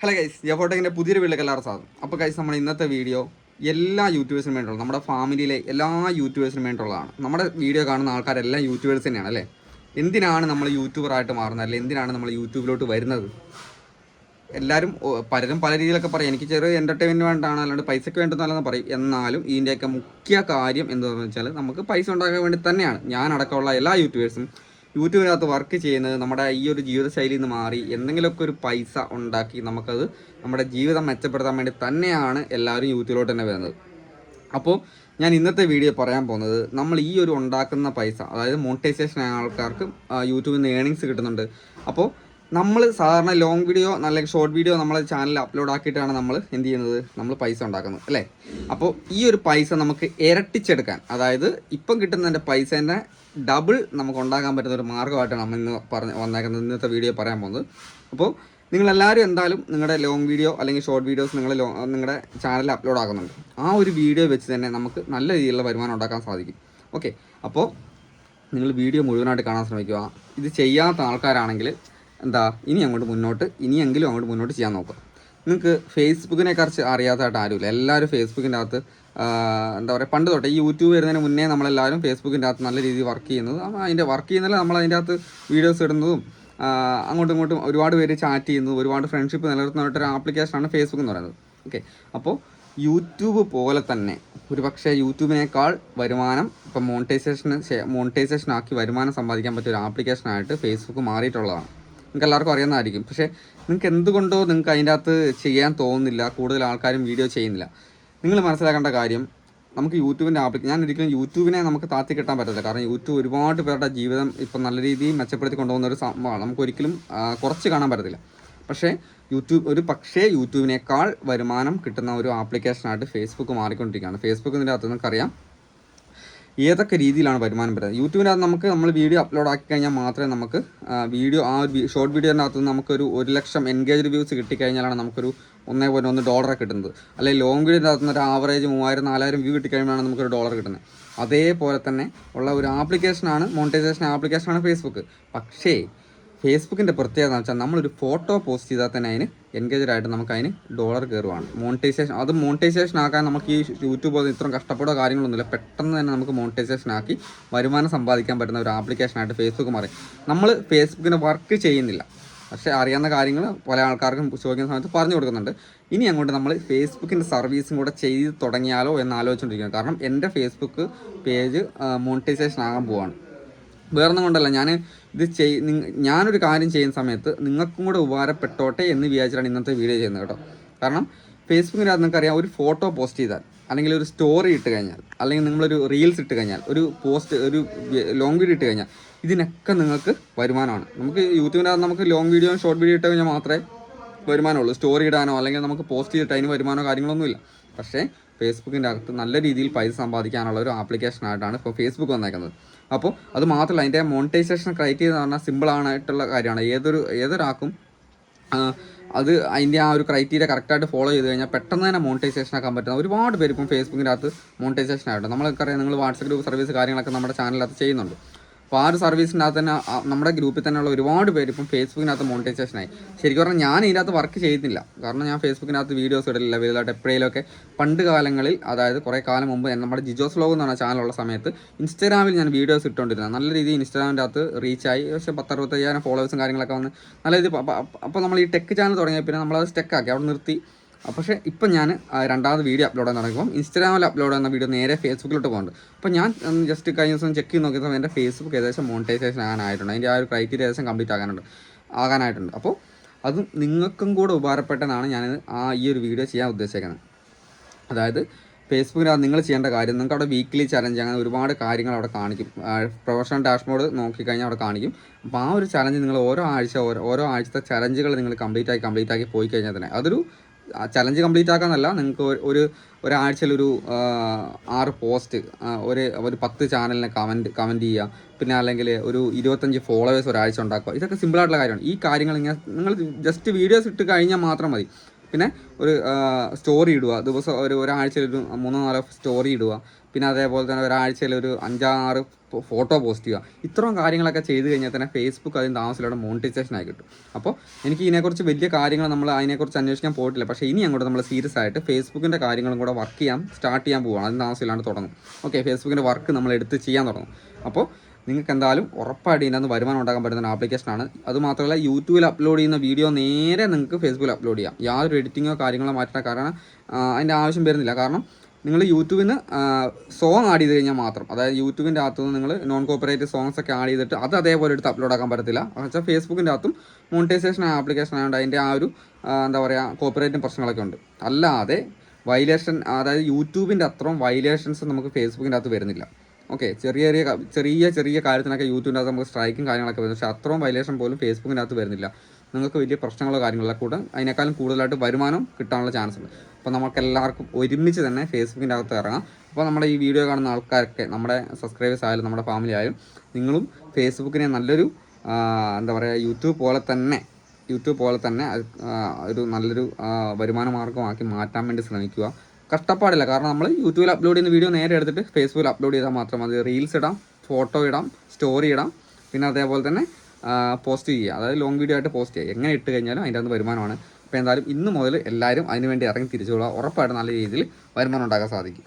Hello guys ജഫോട്ടെക്കിന്റെ പുതിയൊരു വീട്ടിലേക്ക് എല്ലാവരും സാധനം അപ്പോൾ ഗൈസ് നമ്മുടെ ഇന്നത്തെ വീഡിയോ എല്ലാ യൂട്യൂബേഴ്സിനും വേണ്ടിയുള്ള നമ്മുടെ ഫാമിലിയിലെ എല്ലാ യൂട്യൂബേഴ്സിനും വേണ്ടിയുള്ളതാണ് നമ്മുടെ വീഡിയോ കാണുന്ന ആൾക്കാരെല്ലാം യൂട്യൂബേഴ്സ് തന്നെയാണ് അല്ലേ? എന്തിനാണ് നമ്മൾ യൂട്യൂബറായിട്ട് മാറുന്നത്? അല്ലെങ്കിൽ എന്തിനാണ് നമ്മൾ യൂട്യൂബിലോട്ട് വരുന്നത്? എല്ലാവരും പലരും പല രീതിയിലൊക്കെ പറയും എനിക്ക് ചെറിയ എന്റർടൈൻമെന്റ് വേണ്ടാണ് അല്ലാണ്ട് പൈസയ്ക്ക് വേണ്ടെന്നല്ലെന്ന് പറയും. എന്നാലും ഇതിന്റെയൊക്കെ മുഖ്യ കാര്യം എന്താണെന്ന് വെച്ചാൽ നമുക്ക് പൈസ ഉണ്ടാക്കാൻ വേണ്ടി തന്നെയാണ്. ഞാൻ അടക്കമുള്ള എല്ലാ യൂട്യൂബേഴ്സും യൂട്യൂബിനകത്ത് വർക്ക് ചെയ്യുന്നത് നമ്മുടെ ഈ ഒരു ജീവിതശൈലിയിൽ നിന്ന് മാറി എന്തെങ്കിലുമൊക്കെ ഒരു പൈസ ഉണ്ടാക്കി നമുക്കത് നമ്മുടെ ജീവിതം മെച്ചപ്പെടുത്താൻ വേണ്ടി തന്നെയാണ് എല്ലാവരും യൂട്യൂബിലോട്ട് തന്നെ വരുന്നത്. അപ്പോൾ ഞാൻ ഇന്നത്തെ വീഡിയോ പറയാൻ പോകുന്നത് നമ്മൾ ഈ ഒരു ഉണ്ടാക്കുന്ന പൈസ അതായത് മോണിറ്റൈസേഷൻ ആയ ആൾക്കാർക്ക് യൂട്യൂബിൽ നിന്ന് ഏണിങ്സ് കിട്ടുന്നുണ്ട്. അപ്പോൾ നമ്മൾ സാധാരണ ലോങ് വീഡിയോ നല്ല ഷോർട്ട് വീഡിയോ നമ്മളെ ചാനലിൽ അപ്ലോഡ് ആക്കിയിട്ടാണ് നമ്മൾ എന്ത് ചെയ്യുന്നത്? നമ്മൾ പൈസ ഉണ്ടാക്കുന്നത് അല്ലേ? അപ്പോൾ ഈ ഒരു പൈസ നമുക്ക് ഇരട്ടിച്ചെടുക്കാൻ അതായത് ഇപ്പം കിട്ടുന്നതിന്റെ പൈസേന്റെ ഡബിൾ നമുക്ക് ഉണ്ടാക്കാൻ പറ്റുന്ന ഒരു മാർഗമായിട്ടാണ് നമ്മൾ ഇന്ന് പറഞ്ഞ് വന്നേക്കുന്നത് ഇന്നത്തെ വീഡിയോ പറയാൻ പോകുന്നത്. അപ്പോൾ നിങ്ങളെല്ലാവരും എന്തായാലും നിങ്ങളുടെ ലോങ് വീഡിയോ അല്ലെങ്കിൽ ഷോർട്ട് വീഡിയോസ് നിങ്ങൾ നിങ്ങളുടെ ചാനലിൽ അപ്ലോഡ് ആക്കുന്നുണ്ട്. ആ ഒരു വീഡിയോ വെച്ച് തന്നെ നമുക്ക് നല്ല രീതിയിലുള്ള വരുമാനം ഉണ്ടാക്കാൻ സാധിക്കും. ഓക്കെ അപ്പോൾ നിങ്ങൾ വീഡിയോ മുഴുവനായിട്ട് കാണാൻ ശ്രമിക്കുക. ഇത് ചെയ്യാത്ത ആൾക്കാരാണെങ്കിൽ എന്താ ഇനി അങ്ങോട്ട് മുന്നോട്ട് ഇനിയെങ്കിലും അങ്ങോട്ട് മുന്നോട്ട് ചെയ്യാൻ നോക്കുക നിങ്ങൾക്ക് ഫേസ്ബുക്കിനെ കുറിച്ച് അറിയാത്തതായിട്ട് ആരുമില്ല. എല്ലാവരും ഫേസ്ബുക്കിന്റെ അകത്ത് എന്താ പറയുക പണ്ട് തൊട്ടേ ഈ യൂട്യൂബ് വരുന്നതിന് മുന്നേ നമ്മളെല്ലാവരും ഫേസ്ബുക്കിന്റെ അകത്ത് നല്ല രീതിയിൽ വർക്ക് ചെയ്യുന്നത്. അതിന്റെ വർക്ക് ചെയ്യുന്നതിൽ നമ്മൾ അതിന്റെ അകത്ത് വീഡിയോസ് ഇടുന്നതും അങ്ങോട്ടും ഇങ്ങോട്ടും ഒരുപാട് പേര് ചാറ്റ് ചെയ്യുന്നു ഒരുപാട് ഫ്രണ്ട്ഷിപ്പ് നിലനിർത്തുന്നതായിട്ടൊരു ആപ്ലിക്കേഷനാണ് ഫേസ്ബുക്ക് എന്ന് പറയുന്നത്. ഓക്കെ. അപ്പോൾ യൂട്യൂബ് പോലെ തന്നെ ഒരു പക്ഷേ യൂട്യൂബിനേക്കാൾ വരുമാനം ഇപ്പം മോണിറ്റൈസേഷന് മോണിറ്റൈസേഷൻ ആക്കി വരുമാനം സമ്പാദിക്കാൻ പറ്റിയ ഒരു ആപ്ലിക്കേഷനായിട്ട് ഫേസ്ബുക്ക് മാറിയിട്ടുള്ളതാണ്. നിങ്ങൾക്ക് എല്ലാവർക്കും അറിയുന്നതായിരിക്കും. പക്ഷേ നിങ്ങൾക്ക് എന്തുകൊണ്ടോ നിങ്ങൾക്ക് അതിന്റെ അകത്ത് ചെയ്യാൻ തോന്നുന്നില്ല കൂടുതൽ ആൾക്കാരും വീഡിയോ ചെയ്യുന്നില്ല. നിങ്ങൾ മനസ്സിലാക്കേണ്ട കാര്യം നമുക്ക് യൂട്യൂബിന്റെ ആപ്ലിക്കേഷൻ ഞാൻ ഒരിക്കലും യൂട്യൂബിനെ നമുക്ക് താത്തി കിട്ടാൻ പറ്റത്തില്ല. കാരണം യൂട്യൂബ് ഒരുപാട് പേരുടെ ജീവിതം ഇപ്പം നല്ല രീതിയിൽ മെച്ചപ്പെടുത്തി കൊണ്ടുപോകുന്ന ഒരു സംഭവമാണ്. നമുക്ക് ഒരിക്കലും കുറച്ച് കാണാൻ പറ്റത്തില്ല. പക്ഷേ യൂട്യൂബ് ഒരു പക്ഷേ യൂട്യൂബിനേക്കാൾ വരുമാനം കിട്ടുന്ന ഒരു ആപ്ലിക്കേഷനായിട്ട് ഫേസ്ബുക്ക് മാറിക്കൊണ്ടിരിക്കുകയാണ്. ഫേസ്ബുക്കിന്റെ അകത്ത് നിങ്ങൾക്കറിയാം ഏതൊക്കെ രീതിയിലാണ് വരുമാനം വരുന്നത്? യൂട്യൂബിനകത്ത് നമുക്ക് നമ്മൾ വീഡിയോ അപ്ലോഡ് ആക്കി കഴിഞ്ഞാൽ മാത്രമേ നമുക്ക് വീഡിയോ ആ ഒരു ഷോർട്ട് വീഡിയോനകത്ത് നമുക്കൊരു ഒരു ലക്ഷം എൻഗേജ് വ്യൂസ് കിട്ടിക്കഴിഞ്ഞാലാണ് നമുക്കൊരു ഒന്നേ പോയിന്റ് ഒന്ന് ഡോളറെ കിട്ടുന്നത്. അല്ലെങ്കിൽ ലോങ് വീഡിയോനകത്ത് നിന്ന് ഒരു ആവറേജ് മൂവായിരം നാലായിരം വ്യൂ കിട്ടിക്കഴിയുമ്പോഴാണ് നമുക്കൊരു ഡോളർ കിട്ടുന്നത്. അതേപോലെ തന്നെ ഉള്ള ഒരു ആപ്ലിക്കേഷനാണ് മോണിറ്റൈസേഷൻ ആപ്ലിക്കേഷനാണ് ഫേസ്ബുക്ക് പക്ഷേ ഫേസ്ബുക്കിന്റെ പ്രത്യേകത എന്ന് വെച്ചാൽ നമ്മളൊരു ഫോട്ടോ പോസ്റ്റ് ചെയ്താൽ തന്നെ അതിന് എൻഗേജഡ് ആയിട്ട് നമുക്ക് അതിന് ഡോളർ കയറുവാണ്. മോണിറ്റൈസേഷൻ അത് മോണിറ്റൈസേഷൻ ആക്കാൻ നമുക്ക് ഈ യൂട്യൂബ് അത് ഇത്രയും കഷ്ടപ്പെടുക കാര്യങ്ങളൊന്നുമില്ല. പെട്ടെന്ന് തന്നെ നമുക്ക് മോണിറ്റൈസേഷൻ ആക്കി വരുമാനം സമ്പാദിക്കാൻ പറ്റുന്ന ഒരു ആപ്ലിക്കേഷനായിട്ട് ഫേസ്ബുക്ക് മാറി. നമ്മൾ ഫേസ്ബുക്കിന് വർക്ക് ചെയ്യുന്നില്ല. പക്ഷേ അറിയാവുന്ന കാര്യങ്ങൾ പല ആൾക്കാർക്കും ചോദിക്കുന്ന സമയത്ത് പറഞ്ഞു കൊടുക്കുന്നുണ്ട്. ഇനി അങ്ങോട്ട് നമ്മൾ ഫേസ്ബുക്കിന്റെ സർവീസും കൂടെ ചെയ്ത് തുടങ്ങിയാലോ എന്ന് ആലോചിച്ചുകൊണ്ടിരിക്കുകയാണ്. കാരണം എന്റെ ഫേസ്ബുക്ക് പേജ് മോണിറ്റൈസേഷൻ ആകാൻ പോവാണ്. വേറൊന്നും കൊണ്ടല്ല. ഞാൻ ഇത് ചെയ് ഞാനൊരു കാര്യം ചെയ്യുന്ന സമയത്ത് നിങ്ങൾക്കും കൂടെ ഉപകാരപ്പെട്ടോട്ടെ എന്ന് വിചാരിച്ചിട്ടാണ് ഇന്നത്തെ വീഡിയോ ചെയ്യുന്നത് കേട്ടോ. കാരണം ഫേസ്ബുക്കിനകത്ത് നിങ്ങൾക്കറിയാം ഒരു ഫോട്ടോ പോസ്റ്റ് ചെയ്താൽ അല്ലെങ്കിൽ ഒരു സ്റ്റോറി ഇട്ട് കഴിഞ്ഞാൽ അല്ലെങ്കിൽ നിങ്ങളൊരു റീൽസ് ഇട്ട് കഴിഞ്ഞാൽ ഒരു പോസ്റ്റ് ഒരു ലോങ് വീഡിയോ ഇട്ട് കഴിഞ്ഞാൽ ഇതിനൊക്കെ നിങ്ങൾക്ക് വരുമാനമാണ്. നമുക്ക് യൂട്യൂബിനകത്ത് നമുക്ക് ലോങ് വീഡിയോ ഷോർട്ട് വീഡിയോ ഇട്ട് കഴിഞ്ഞാൽ മാത്രമേ വരുമാനമുള്ളൂ. സ്റ്റോറി ഇടാനോ അല്ലെങ്കിൽ നമുക്ക് പോസ്റ്റ് ചെയ്തിട്ട് അതിന് വരുമാനമോ കാര്യങ്ങളൊന്നുമില്ല. പക്ഷേ ഫേസ്ബുക്കിന്റെ അകത്ത് നല്ല രീതിയിൽ പൈസ സമ്പാദിക്കാനുള്ള ഒരു ആപ്ലിക്കേഷൻ ആയിട്ടാണ് ഇപ്പോൾ ഫേസ്ബുക്ക് വന്നേക്കുന്നത്. അപ്പോൾ അത് മാത്രമല്ല അതിന്റെ മോണിറ്റൈസേഷൻ ക്രൈറ്റീരിയ എന്ന് പറഞ്ഞാൽ സിമ്പിളായിട്ടുള്ള കാര്യമാണ്. ഏതൊരു ഏതൊരാൾക്കും അത് അതിന്റെ ആ ഒരു ക്രൈറ്റീരിയ കറക്റ്റായിട്ട് ഫോളോ ചെയ്ത് കഴിഞ്ഞാൽ പെട്ടെന്ന് തന്നെ മോണിറ്റൈസേഷൻ ആക്കാൻ പറ്റുന്ന ഒരുപാട് പേര് ഇപ്പം ഫേസ്ബുക്കിന്റെ അകത്ത് മോണിറ്റൈസേഷൻ ആയിട്ട് നമ്മളൊക്കെ നിങ്ങൾ വാട്സപ്പ് ഗ്രൂപ്പ് സർവീസ് കാര്യങ്ങളൊക്കെ നമ്മുടെ ചാനലിനകത്ത് ചെയ്യുന്നുണ്ട്. അപ്പോൾ ആ ഒരു സർവീസിനകത്ത് തന്നെ നമ്മുടെ ഗ്രൂപ്പിൽ തന്നെയുള്ള ഒരുപാട് പേര് ഇപ്പം ഫേസ്ബുക്കിനകത്ത് മോണിറ്റൈസേഷനായി ശരിക്കും പറഞ്ഞാൽ ഞാൻ ഇതിനകത്ത് വർക്ക് ചെയ്യുന്നില്ല കാരണം ഞാൻ ഫേസ്ബുക്കിനകത്ത് വീഡിയോസ് ഇടലില്ല. വലുതായിട്ട് എപ്പോഴേലൊക്കെ പണ്ട് കാലങ്ങളിൽ അതായത് കുറേ കാലം മുമ്പ് നമ്മുടെ ജിജോസ് ലോഗ് എന്ന് പറഞ്ഞ ചാനലുള്ള സമയത്ത് ഇൻസ്റ്റാഗ്രാമിൽ ഞാൻ വീഡിയോസ് ഇട്ടുകൊണ്ടിരുന്നത് നല്ല രീതിയിൽ ഇൻസ്റ്റാഗ്രാമിന്റെ അകത്ത് റീച്ചായി പക്ഷേ പത്തറുപത്തയ്യായിരം ഫോളോവേഴ്സും കാര്യങ്ങളൊക്കെ വന്ന് നല്ല രീതിയിൽ അപ്പോൾ നമ്മൾ ഈ ടെക് ചാനൽ തുടങ്ങിയ പിന്നെ നമ്മളത് സ്റ്റെക്കാക്കി അവിടെ നിർത്തി. പക്ഷേ ഇപ്പം ഞാൻ രണ്ടാമത് വീഡിയോ അപ്ലോഡ് ചെയ്യാൻ തുടങ്ങിയപ്പോൾ ഇൻസ്റ്റാഗ്രാമിൽ അപ്ലോഡ് ചെയ്യുന്ന വീഡിയോ നേരെ ഫേസ്ബുക്കിലോട്ട് പോകുന്നുണ്ട് അപ്പോൾ ഞാൻ ജസ്റ്റ് കഴിഞ്ഞ ദിവസം ചെക്ക് ചെയ്ത് നോക്കിയപ്പോൾ എന്റെ ഫേസ്ബുക്ക് ഏകദേശം മോണിറ്റൈസേഷൻ ആകാനായിട്ടുണ്ട്. അതിന്റെ ആ ഒരു ക്രൈറ്റീരിയ ഏകദേശം കംപ്ലീറ്റ് ആകാനുണ്ട്. ആകാനായിട്ടുണ്ട്. അപ്പോൾ അത് നിങ്ങൾക്കും കൂടെ ഉപകാരപ്പെട്ടെന്നാണ് ഞാൻ ആ ഈ ഒരു വീഡിയോ ചെയ്യാൻ ഉദ്ദേശിക്കുന്നത് അതായത് ഫേസ്ബുക്കിനകത്ത് നിങ്ങൾ ചെയ്യേണ്ട കാര്യം നിങ്ങൾക്ക് അവിടെ വീക്ക്ലി ചലഞ്ച് അങ്ങനെ ഒരുപാട് കാര്യങ്ങൾ അവിടെ കാണിക്കും. പ്രൊഫഷണൽ ഡാഷ്ബോർഡ് നോക്കിക്കഴിഞ്ഞാൽ അവിടെ കാണിക്കും. അപ്പോൾ ആ ഒരു ചലഞ്ച് നിങ്ങൾ ഓരോ ആഴ്ച ഓരോ ഓരോ ആഴ്ചത്തെ ചലഞ്ചുകൾ നിങ്ങൾ കംപ്ലീറ്റ് ആയി കംപ്ലീറ്റ് ആക്കി പോയി കഴിഞ്ഞാൽ തന്നെ അതൊരു ചലഞ്ച് കംപ്ലീറ്റ് ആക്കാന്നല്ല നിങ്ങൾക്ക് ഒരു- ഒരു ഒരാഴ്ചയിൽ ഒരു ആറ് പോസ്റ്റ് ഒരു ഒരു പത്ത് ചാനലിനെ കമന്റ് കമന്റ് ചെയ്യുക. പിന്നെ അല്ലെങ്കിൽ ഒരു ഇരുപത്തഞ്ച് ഫോളോവേഴ്സ് ഒരാഴ്ച ഉണ്ടാക്കുക. ഇതൊക്കെ സിമ്പിളായിട്ടുള്ള കാര്യമാണ്. ഈ കാര്യങ്ങൾ ഇങ്ങനെ നിങ്ങൾ ജസ്റ്റ് വീഡിയോസ് ഇട്ട് കഴിഞ്ഞാൽ മാത്രം മതി. പിന്നെ ഒരു സ്റ്റോറി ഇടുക. ദിവസം ഒരു ഒരാഴ്ചയിൽ ഒരു മൂന്നോ നാലോ സ്റ്റോറി ഇടുക. പിന്നെ അതേപോലെ തന്നെ ഒരാഴ്ചയിൽ ഒരു അഞ്ചാറ് ഫോട്ടോ പോസ്റ്റ് ചെയ്യുക. ഇത്രയും കാര്യങ്ങളൊക്കെ ചെയ്ത് കഴിഞ്ഞാൽ തന്നെ ഫേസ്ബുക്ക് അതിന് താമസത്തിലൂടെ മോണിറ്റൈസേഷൻ ആയി കിട്ടും. അപ്പോൾ എനിക്ക് ഇതിനെക്കുറിച്ച് വലിയ കാര്യങ്ങൾ നമ്മൾ അതിനെക്കുറിച്ച് അന്വേഷിക്കാൻ പോയിട്ടില്ല. പക്ഷേ ഇനി അങ്ങോട്ട് നമ്മൾ സീരിയസ് ആയിട്ട് ഫേസ്ബുക്കിന്റെ കാര്യങ്ങളും കൂടെ വർക്ക് ചെയ്യാൻ സ്റ്റാർട്ട് ചെയ്യാൻ പോവുകയാണ് അതിന് താമസമില്ലാണ്ട് തുടങ്ങും. ഓക്കെ ഫേസ്ബുക്കിന്റെ വർക്ക് നമ്മൾ എടുത്ത് ചെയ്യാൻ തുടങ്ങും. അപ്പോൾ നിങ്ങൾക്ക് എന്തായാലും ഉറപ്പായിട്ട് ഇതിനകത്ത് വരുമാനം ഉണ്ടാക്കാൻ പറ്റുന്ന ആപ്ലിക്കേഷനാണ് അതുമാത്രമല്ല യൂട്യൂബിൽ അപ്ലോഡ് ചെയ്യുന്ന വീഡിയോ നേരെ നിങ്ങൾക്ക് ഫേസ്ബുക്കിൽ അപ്ലോഡ് ചെയ്യാം. യാതൊരു എഡിറ്റിങ്ങോ കാര്യങ്ങളോ മാറ്റാൻ കാരണം അതിന്റെ ആവശ്യം വരുന്നില്ല. കാരണം നിങ്ങൾ യൂട്യൂബിൽ നിന്ന് സോങ് ആഡ് ചെയ്ത് കഴിഞ്ഞാൽ മാത്രം. അതായത് യൂട്യൂബിന്റെ അകത്തു നിന്ന് നിങ്ങൾ നോൺ കോപ്പറേറ്റ് സോങ്സ് ഒക്കെ ആഡ് ചെയ്തിട്ട് അത് അതേപോലെ എടുത്ത് അപ്ലോഡ് ആക്കാൻ പറ്റത്തില്ല. എന്ന് വെച്ചാൽ ഫേസ്ബുക്കിന്റെ അകത്തും മോണിറ്റൈസേഷൻ ആപ്ലിക്കേഷൻ ആയതുകൊണ്ട് അതിന്റെ ആ ഒരു എന്താ പറയുക കോപ്പറേറ്റും പ്രശ്നങ്ങളൊക്കെ ഉണ്ട്. അല്ലാതെ വയലേഷൻ അതായത് യൂട്യൂബിന്റെ അത്രയും വയലേഷൻസ് നമുക്ക് ഫേസ്ബുക്കിന്റെ അകത്ത് വരുന്നില്ല. ഓക്കെ ചെറിയ ചെറിയ ചെറിയ ചെറിയ കാര്യത്തിനൊക്കെ യൂട്യൂബിന്റെ അകത്ത് നമുക്ക് സ്ട്രൈക്കും കാര്യങ്ങളൊക്കെ വരുന്നു പക്ഷേ അത്രയും വയലേഷൻ പോലും ഫേസ്ബുക്കിന്റെ അകത്ത് വരുന്നില്ല. നിങ്ങൾക്ക് വലിയ പ്രശ്നങ്ങളോ കാര്യങ്ങളോ കൂടെ അതിനേക്കാളും കൂടുതലായിട്ട് വരുമാനം കിട്ടാനുള്ള ചാൻസ് ഉണ്ട്. അപ്പോൾ നമുക്ക് എല്ലാവർക്കും ഒരുമിച്ച് തന്നെ ഫേസ്ബുക്കിന്റെ അകത്ത് ഇറങ്ങാം അപ്പോൾ നമ്മുടെ ഈ വീഡിയോ കാണുന്ന ആൾക്കാരൊക്കെ നമ്മുടെ സബ്സ്ക്രൈബേഴ്സ് ആയാലും നമ്മുടെ ഫാമിലി ആയാലും നിങ്ങളും ഫേസ്ബുക്കിനെ നല്ലൊരു എന്താ പറയുക യൂട്യൂബ് പോലെ തന്നെ യൂട്യൂബ് പോലെ തന്നെ ഒരു നല്ലൊരു വരുമാന മാർഗമാക്കി മാറ്റാൻ വേണ്ടി ശ്രമിക്കുക. കഷ്ടപ്പാടില്ല. കാരണം നമ്മൾ യൂട്യൂബിൽ അപ്ലോഡ് ചെയ്യുന്ന വീഡിയോ നേരെ എടുത്തിട്ട് ഫേസ്ബുക്കിൽ അപ്ലോഡ് ചെയ്താൽ മാത്രം മതി. റീൽസ് ഇടാം ഫോട്ടോ ഇടാം സ്റ്റോറി ഇടാം. പിന്നെ അതേപോലെ തന്നെ പോസ്റ്റ് ചെയ്യുക. അതായത് ലോങ് വീഡിയോ ആയിട്ട് പോസ്റ്റ് ചെയ്യുക. എങ്ങനെ ഇട്ട് കഴിഞ്ഞാലും അതിന്റെ അകത്ത് വരുമാനമാണ്. അപ്പോൾ എന്തായാലും ഇന്ന് മുതൽ എല്ലാവരും അതിനുവേണ്ടി ഇറങ്ങി തിരിച്ചുകൊള്ളുക ഉറപ്പായിട്ട് നല്ല രീതിയിൽ വരുമാനം ഉണ്ടാക്കാൻ സാധിക്കും.